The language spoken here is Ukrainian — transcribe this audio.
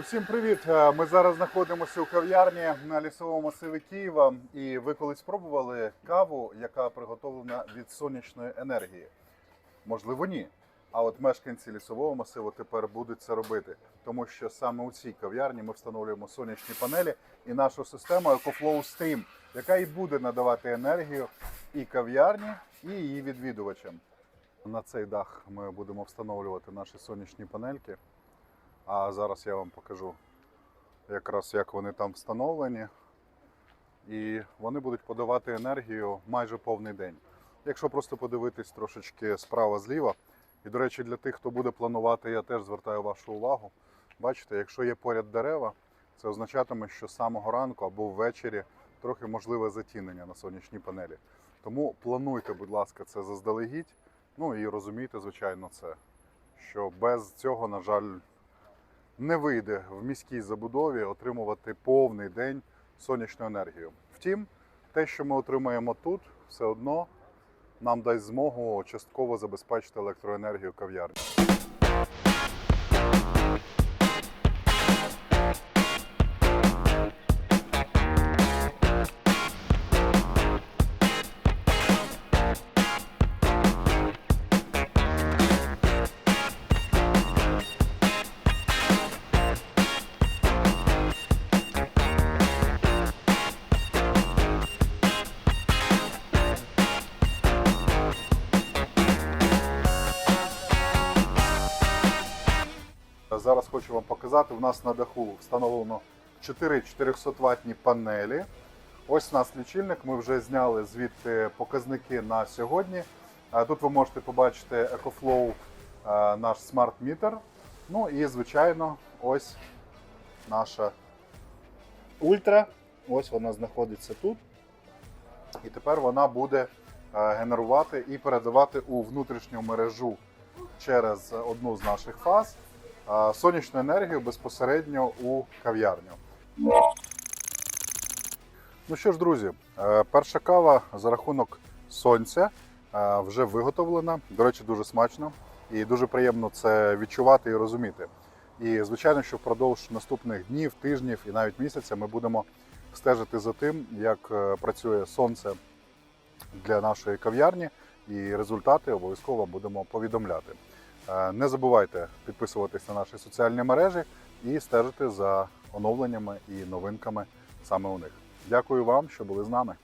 Усім привіт! Е, Ми зараз знаходимося у кав'ярні на лісовому масиві Києва. І ви колись спробували каву, яка приготовлена від сонячної енергії? Можливо, ні. А от мешканці лісового масиву тепер будуть це робити, тому що саме у цій кав'ярні ми встановлюємо сонячні панелі і нашу систему EcoFlow Stream, яка і буде надавати енергію і кав'ярні, і її відвідувачам. На цей дах ми будемо встановлювати наші сонячні панельки. А зараз я вам покажу якраз як вони там встановлені. І вони будуть подавати енергію майже повний день. Якщо просто подивитись трошечки справа-зліва. І, до речі, для тих, хто буде планувати, я теж звертаю вашу увагу. Бачите, якщо є поряд дерева, це означатиме, що з самого ранку або ввечері трохи можливе затінення на сонячній панелі. Тому плануйте, будь ласка, це заздалегідь. Ну і розумійте, звичайно, це, що без цього, на жаль, не вийде в міській забудові отримувати повний день сонячну енергію. Втім, те, що ми отримаємо тут, все одно нам дасть змогу частково забезпечити електроенергію кав'ярні. Зараз хочу вам показати. У нас на даху встановлено 4 400 ватні панелі. Ось у нас лічильник. Ми вже зняли звідти показники на сьогодні. Тут ви можете побачити EcoFlow, е, наш смарт-мітер. Ну і, звичайно, ось наша ультра. Ось вона знаходиться тут. І тепер вона буде е, генерувати і передавати у внутрішню мережу через одну з наших фаз сонячну енергію безпосередньо у кав'ярню. Ну що ж, друзі, е, перша кава за рахунок сонця е, вже виготовлена. До речі, дуже смачно і дуже приємно це відчувати і розуміти. І звичайно, що впродовж наступних днів, тижнів і навіть місяця ми будемо стежити за тим, як е, працює сонце для нашої кав'ярні, і результати обов'язково будемо повідомляти. Е, Не забувайте підписуватись на наші соціальні мережі і стежити за оновленнями і новинками саме у них. Дякую вам, що були з нами.